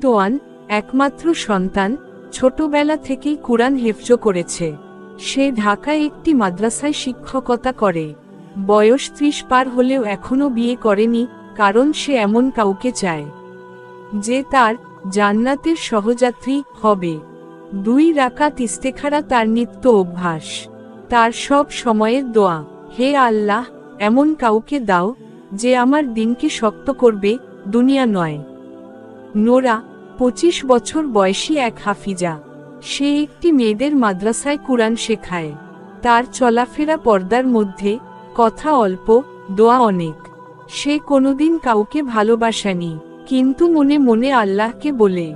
দোয়ান, একমাত্র সন্তান, ছোটবেলা থেকেই কুরআন হেফজ করেছে। সে ঢাকায় একটি মাদ্রাসায় শিক্ষকতা করে। বয়স ত্রিশ পার হলেও এখনও বিয়ে করেনি, কারণ সে এমন কাউকে চায় যে তার জান্নাতের সহযাত্রী হবে। দুই রাকাত ইস্তেখারা তার নিত্য অভ্যাস। তার সব সময়ের দোয়া, হে আল্লাহ, এমন কাউকে দাও, যে আমার দিনকে শক্ত করবে, দুনিয়া নয়। নোরা, পঁচিশ বছর বয়সী এক হাফিজা। সে একটি মেয়েদের মাদ্রাসায় কুরআন শেখায়। তার চলাফেরা পর্দার মধ্যে কথা অল্প, দোয়া অনেক। সে কোনোদিন কাউকে ভালোবাসেনি, কিন্তু মনে মনে আল্লাহকে বলে,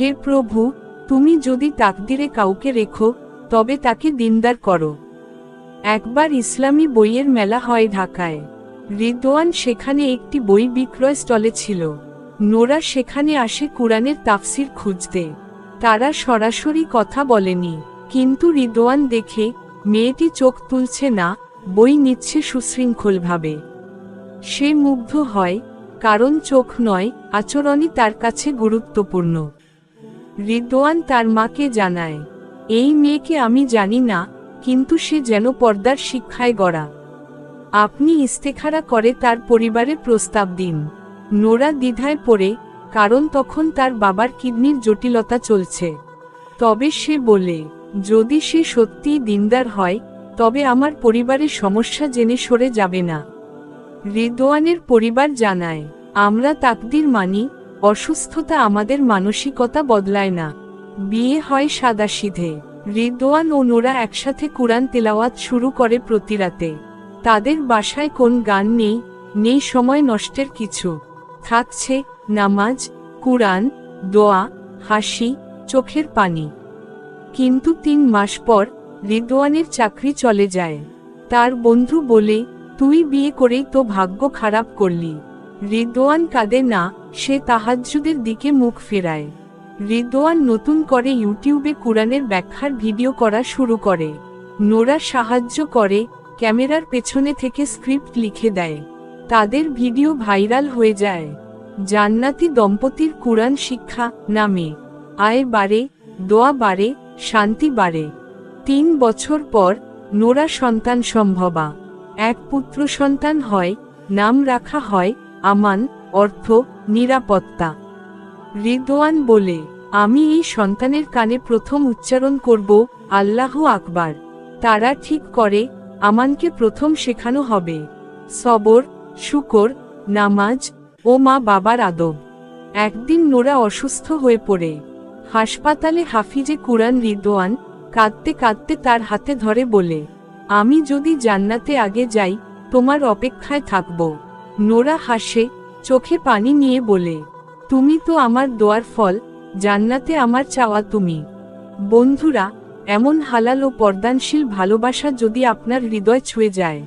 হে প্রভু, তুমি যদি তাকদিরে কাউকে রেখো, তবে তাকে দিনদার করো। একবার ইসলামী বইয়ের মেলা হয় ঢাকায়। রিদওয়ান সেখানে একটি বই বিক্রয় স্টলে ছিল। নোরা সেখানে আসে কুরআনের তাফসির খুঁজতে। তারা সরাসরি কথা বলেনি। কিন্তু রিদওয়ান দেখে, মেয়েটি চোখ তুলছে না, বই নিচ্ছে সুশৃঙ্খলভাবে। সে মুগ্ধ হয়, কারণ চোখ নয়, আচরণই তার কাছে গুরুত্বপূর্ণ। রিদওয়ান তার মাকে জানায়, এই মেয়েকে আমি জানি না, কিন্তু সে যেন পর্দার শিক্ষায় গড়া। আপনি ইস্তেখারা করে তার পরিবারে প্রস্তাব দিন। নোরা দ্বিধায় পড়ে, কারণ তখন তার বাবার কিডনির জটিলতা চলছে। তবে সে বলে, যদি সে সত্যিই দিনদার হয়, তবে আমার পরিবারের সমস্যা জেনে সরে যাবে না। রিদোয়ানের পরিবার জানায়, আমরা তাকদির মানি, অসুস্থতা আমাদের মানসিকতা বদলায় না। বিয়ে হয় সাদাসিধে। রিদোয়ান ও নোরা একসাথে কুরআন তেলাওয়াত শুরু করে প্রতিরাতে তাদের বাসায় কোন গান নেই নেই সময় নষ্টের কিছু। থাকছে নামাজ, কুরআন, দোয়া, হাসি, চোখের পানি। কিন্তু তিন মাস পর রিদোয়ানের চাকরি চলে যায়। তার বন্ধু বলে, তুই বিয়ে করেই তো ভাগ্য খারাপ করলি। রিদোয়ান কাঁদে না, সে তাহাজ্জুদের দিকে মুখ ফেরায়। রিদোয়ান নতুন করে ইউটিউবে কুরআনের ব্যাখ্যার ভিডিও করা শুরু করে। নোরা সাহায্য করে, ক্যামেরার পেছনে থেকে স্ক্রিপ্ট লিখে দেয়। তাদের ভিডিও ভাইরাল হয়ে যায়। জান্নাতি দম্পতির কুরআন শিক্ষা নামে। আয় বাড়ে, দোয়া বাড়ে, শান্তি বাড়ে। তিন বছর পর নোরা সন্তান সম্ভবা। এক পুত্র সন্তান হয়, নাম রাখা হয়, আমান, অর্থ, নিরাপত্তা। রিদোয়ান বলে, আমি এই সন্তানের কানে প্রথম উচ্চারণ করব, আল্লাহ আকবার। তারা ঠিক করে, আমানকে প্রথম শেখানো হবে। সবর শুকর, নামাজ ও মা বাবার আদব। একদিন নোরা অসুস্থ হয়ে পড়ে। হাসপাতালে হাফিজে কুরআন রিদোয়ান কাঁদতে কাঁদতে তার হাতে ধরে বলে, আমি যদি জান্নাতে আগে যাই, তোমার অপেক্ষায় থাকব। নোরা হাসে, চোখে পানি নিয়ে বলে, তুমি তো আমার দোয়ার ফল, জান্নাতে আমার চাওয়া তুমি। বন্ধুরা, এমন হালাল ও পর্দানশীল ভালোবাসা যদি আপনার হৃদয় ছুঁয়ে যায়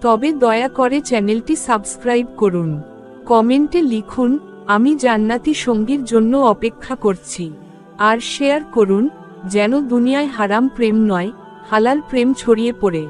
তবে দয়া করে চ্যানেলটি সাবস্ক্রাইব করুন। কমেন্টে লিখুন, আমি জান্নাতি সঙ্গীর জন্য অপেক্ষা করছি। আর শেয়ার করুন, যেন দুনিয়ায় হারাম প্রেম নয়, হালাল প্রেম ছড়িয়ে পড়ে।